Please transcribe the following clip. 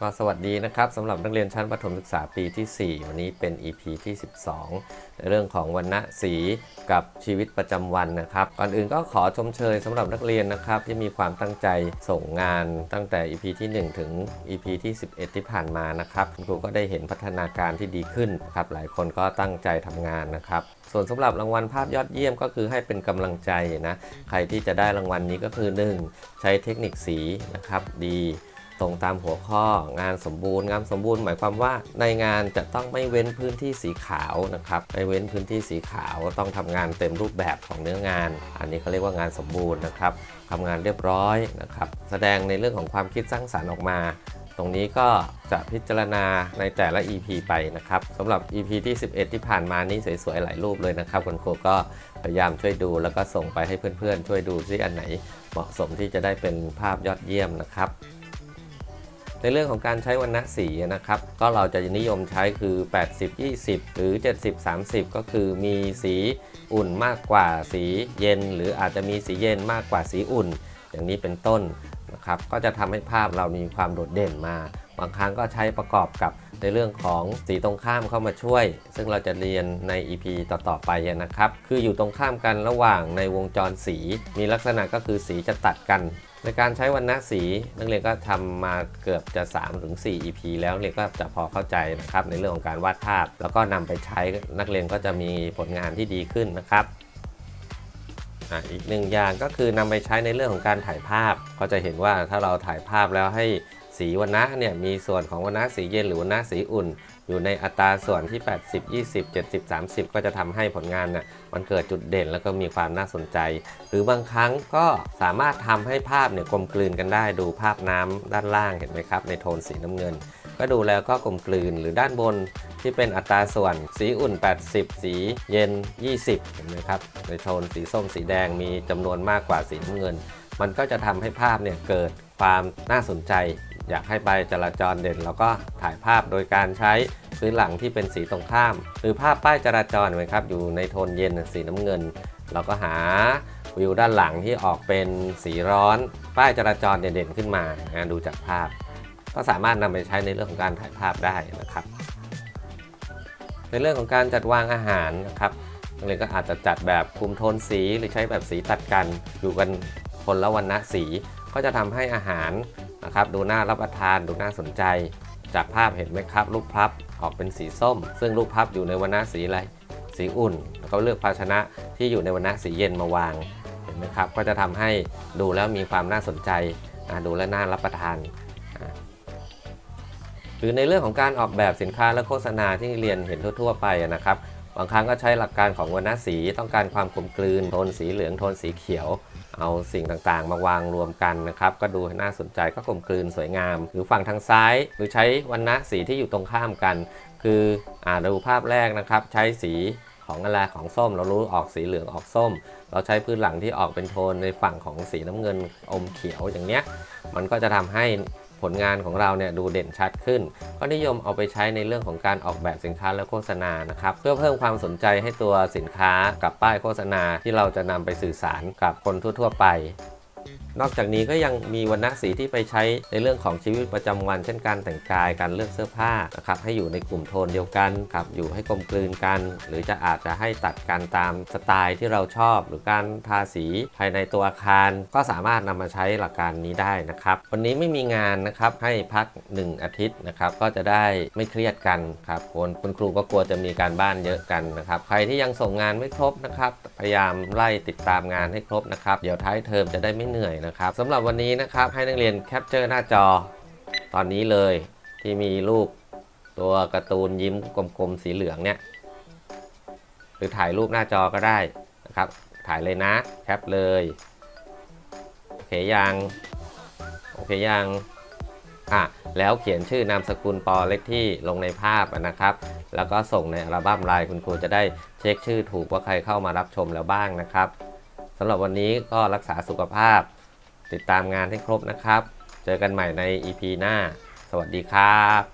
ก็สวัสดีนะครับสำหรับนักเรียนชั้นประถมศึกษาปีที่ 4 วันนี้เป็น EP ที่ 12 ในเรื่องของวันณะสีกับชีวิตประจำวันนะครับก่อนอื่นก็ขอชมเชยสำหรับนักเรียนนะครับ ที่มีความตั้งใจส่งงานตั้งแต่ EP ที่ 1 ถึง EP ที่ 11 ที่ผ่านมานะครับคุณครูก็ได้เห็นพัฒนาการที่ดีขึ้นครับหลายคนก็ตั้งใจทำงานนะครับส่วนสำหรับรางวัลภาพยอดเยี่ยมก็คือให้เป็นกำลังใจนะใครที่จะได้รางวัลนี้ก็คือ 1 ใช้เทคนิคสีนะครับดี ตรงตามหัวข้องานสมบูรณ์งานสมบูรณ์หมายความว่า ในงานจะต้องไม่เว้นพื้นที่สีขาวนะครับไม่เว้นพื้นที่สีขาวต้องทำงานเต็มรูปแบบของเนื้องาน อันนี้เขาเรียกว่างานสมบูรณ์นะครับทำงานเรียบร้อยนะครับ แสดงในเรื่องของความคิดสร้างสรรค์ออกมาตรงนี้ก็จะพิจารณาในแต่ละ EP ไปนะครับสำหรับ EP ที่ 11 ที่ผ่านมานี้สวยๆ หลายรูปเลยนะครับคุณครูก็พยายามช่วยดูแล้วก็ส่งไปให้เพื่อนๆ ช่วยดูซิอันไหนเหมาะสมที่จะได้เป็นภาพยอดเยี่ยมนะครับ ในเรื่องของการใช้วรรณสีนะครับ ก็เราจะนิยมใช้คือ 80 20 หรือ 70 30 ก็คือมีสีอุ่นมากกว่าสีเย็น หรืออาจจะมีสีเย็นมากกว่าสีอุ่น อย่างนี้เป็นต้นนะครับ ก็จะทำให้ภาพเรามีความโดดเด่นมา บางครั้งก็ใช้ประกอบกับในเรื่องของสีตรงข้ามเข้ามาช่วย ซึ่งเราจะเรียนใน EP ต่อๆไปนะครับ คืออยู่ตรงข้ามกันระหว่างในวงจรสี มีลักษณะก็คือสีจะตัดกัน ในการใช้วรรณสีนักเรียนก็ทำมาเกือบจะ 3-4 EP แล้วนักเรียนก็จะพอเข้าใจนะครับในเรื่องของการวาดภาพ แล้วก็นำไปใช้นักเรียนก็จะมีผลงานที่ดีขึ้นนะครับอีกหนึ่งอย่างก็คือนำไปใช้ในเรื่องของการถ่ายภาพ ก็จะเห็นว่าถ้าเราถ่ายภาพแล้วให้ สีวรรณะเนี่ยมีส่วนของวรรณะสีเย็นหรือวรรณะสีอุ่น อยู่ในอัตราส่วนที่ 80 20 70 30 ก็จะทำให้ผลงานน่ะมันเกิดจุดเด่นแล้วก็มีความน่าสนใจ หรือบางครั้งก็สามารถทำให้ภาพเนี่ยกลมกลืนกันได้ดูภาพน้ำด้านล่างเห็นไหมครับ ในโทนสีน้ำเงิน ก็ดูแล้วก็กลมกลืนหรือด้านบนที่เป็นอัตราส่วนสีอุ่น 80 สีเย็น 20 เห็นไหมครับในโทนสีส้มสีแดงมีจำนวนมากกว่าสีน้ำเงิน มันก็จะทำให้ภาพเนี่ยเกิดความน่าสนใจ อยากให้ใบจราจรเด่นแล้วก็ถ่ายภาพโดยการใช้พื้นหลังที่เป็นสีตรงข้าม หรือภาพป้ายจราจรเห็นไหมครับอยู่ในโทนเย็นสีน้ำเงิน เราก็หาวิวด้านหลังที่ออกเป็นสีร้อน ป้ายจราจรเด่นๆขึ้นมานะดูจากภาพ ก็สามารถนำไปใช้ในเรื่องของการถ่ายภาพได้นะครับ ในเรื่องของการจัดวางอาหารนะครับนักเรียนก็อาจจะจัดแบบคุมโทนสีหรือใช้แบบสีตัดกันอยู่กันคนละวันณะสี ก็จะทำให้อาหาร นะครับ ดูน่ารับประทานดูน่าสนใจ จากภาพเห็นไหมครับรูปพับออกเป็นสีส้ม ซึ่งรูปพับอยู่ในวันณะสีอะไร สีอุ่น แล้วก็เลือกภาชนะที่อยู่ในวันณะสีเย็นมาวางเห็นไหมครับ ก็จะทำให้ดูแล้วมีความน่าสนใจดูและน่ารับประทานหรือในเรื่องของการออกแบบสินค้าและโฆษณาที่เรียนเห็นทั่ว ๆ ไปนะครับ บางครั้งก็ใช้หลักการของวรรณสีต้องการความกลมกลืนโทนสีเหลืองโทนสีเขียว เอาสิ่งต่างๆ มาวางรวมกันนะครับ ก็ดูน่าสนใจก็กลมกลืนสวยงาม หรือฝั่งทางซ้าย หรือใช้วรรณสีที่อยู่ตรงข้ามกัน คืออ่าดูภาพแรกนะครับ ใช้สีของอะไรของส้มเรารู้ออกสีเหลืองออกส้ม เราใช้พื้นหลังที่ออกเป็นโทนในฝั่งของสีน้ำเงินอมเขียวอย่างเนี้ยมันก็จะทำให้ ผลงานของเราเนี่ยดูเด่นชัดขึ้น ก็นิยมเอาไปใช้ในเรื่องของการออกแบบสินค้าและโฆษณานะครับเพื่อเพิ่มความสนใจให้ตัวสินค้ากับป้ายโฆษณาที่เราจะนำไปสื่อสารกับคนทั่ว ๆ ไป นอกจากนี้ก็ยังมีวรรณสีที่ไปใช้ในเรื่องของชีวิตประจำวัน เช่นการแต่งกายการเลือกเสื้อผ้านะครับให้อยู่ในกลุ่มโทนเดียวกันครับอยู่ให้กลมกลืนกัน หรือจะอาจจะให้ตัดกันตามสไตล์ที่เราชอบ หรือการทาสีภายในตัวอาคาร ก็สามารถนำมาใช้หลักการนี้ได้นะครับวันนี้ไม่มีงานนะครับให้พัก 1 อาทิตย์นะครับก็จะได้ไม่เครียดกันครับคนคุณครูก็กลัวจะมีการบ้านเยอะกันนะครับใครที่ยังส่งงานไม่ครบนะครับพยายามไล่ติดตามงานให้ครบนะครับเดี๋ยวท้ายเทอมจะได้ไม่เหนื่อยนะครับสำหรับวันนี้นะครับให้นักเรียนแคปเจอร์หน้าจอตอนนี้เลยที่มีรูปตัวการ์ตูนยิ้มกลมๆสีเหลืองเนี่ยหรือถ่ายรูปหน้าจอก็ได้นะครับ ถ่ายเลยนะแคปเลยโอเคยังโอเคยังอะแล้วเขียนชื่อนามสกุลปอเล็กที่ลงในภาพนะครับ แล้วก็ส่งในอัลบั้มไลน์คุณครูจะได้เช็คชื่อถูกว่าใครเข้ามารับชมแล้วบ้างนะครับสำหรับวันนี้ก็รักษาสุขภาพ ติดตามงานให้ครบนะครับ เจอกันใหม่ใน EP หน้า สวัสดีครับ